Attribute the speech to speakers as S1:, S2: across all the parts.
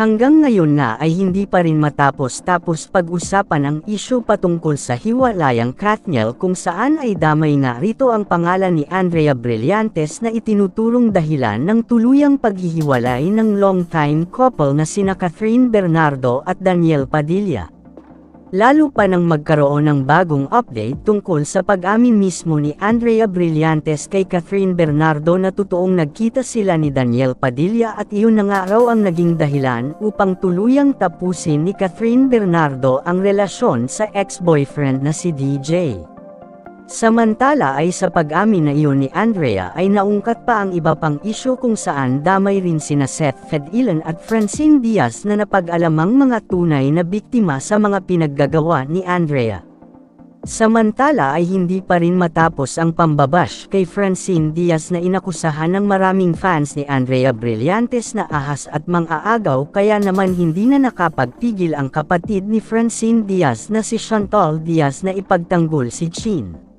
S1: Hanggang ngayon nga ay hindi pa rin matapos tapos pag-usapan ang isyu patungkol sa hiwalayang Katniel kung saan ay damay nga rito ang pangalan ni Andrea Brillantes na itinuturong dahilan ng tuluyang paghihiwalay ng long-time couple na sina Catherine Bernardo at Daniel Padilla. Lalo pa nang magkaroon ng bagong update tungkol sa pag-amin mismo ni Andrea Brillantes kay Catherine Bernardo na totoong nagkita sila ni Daniel Padilla at iyon na nga raw ang naging dahilan upang tuluyang tapusin ni Catherine Bernardo ang relasyon sa ex-boyfriend na si DJ. Samantala ay sa pag-amin na iyon ni Andrea ay naungkat pa ang iba pang isyu kung saan damay rin sina Seth Fedilan at Francine Diaz na napag-alamang mga tunay na biktima sa mga pinaggagawa ni Andrea. Samantala ay hindi pa rin matapos ang pambabash kay Francine Diaz na inakusahan ng maraming fans ni Andrea Brillantes na ahas at mang-aagaw kaya naman hindi na nakapagpigil ang kapatid ni Francine Diaz na si Chantal Diaz na ipagtanggol si Chin.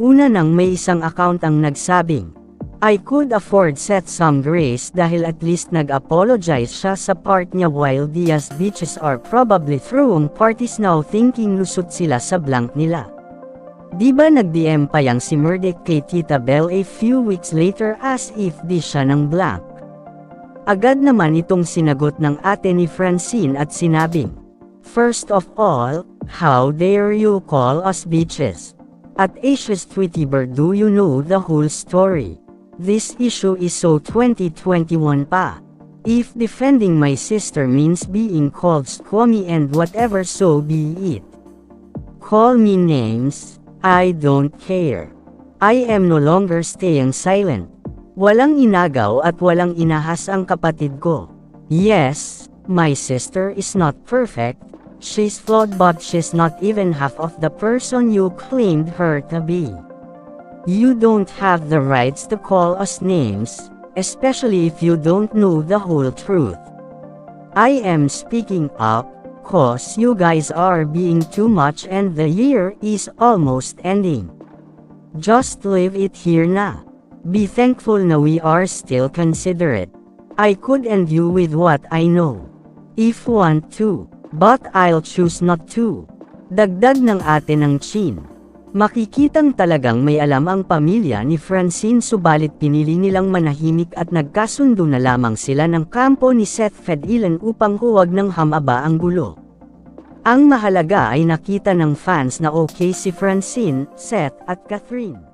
S1: Una nang may isang account ang nagsabing, I could afford set some grace dahil at least nag-apologize siya sa part niya while Diaz bitches are probably throwing parties now thinking lusot sila sa blank nila. Di ba nag-DM pa yang si Murdoch kay Tita Bell a few weeks later as if di siya ng blank? Agad naman itong sinagot ng ate ni Francine at sinabing, First of all, how dare you call us bitches? At Asia's Tweety Bird do you know the whole story? This issue is so 2021 pa. If defending my sister means being called squammy and whatever so be it. Call me names, I don't care. I am no longer staying silent. Walang inagaw at walang inahas ang kapatid ko. Yes, my sister is not perfect, She's flawed but she's not even half of the person you claimed her to be. You don't have the rights to call us names, especially if you don't know the whole truth. I am speaking up, cause you guys are being too much and the year is almost ending. Just leave it here na. Be thankful na we are still considerate. I could end you with what I know. If want to. But I'll choose not to. Dagdag ng ate ng Chin. Makikitang talagang may alam ang pamilya ni Francine subalit pinili nilang manahimik at nagkasundo na lamang sila ng kampo ni Seth Fedilan upang huwag ng hamaba ang gulo. Ang mahalaga ay nakita ng fans na okay si Francine, Seth at Catherine.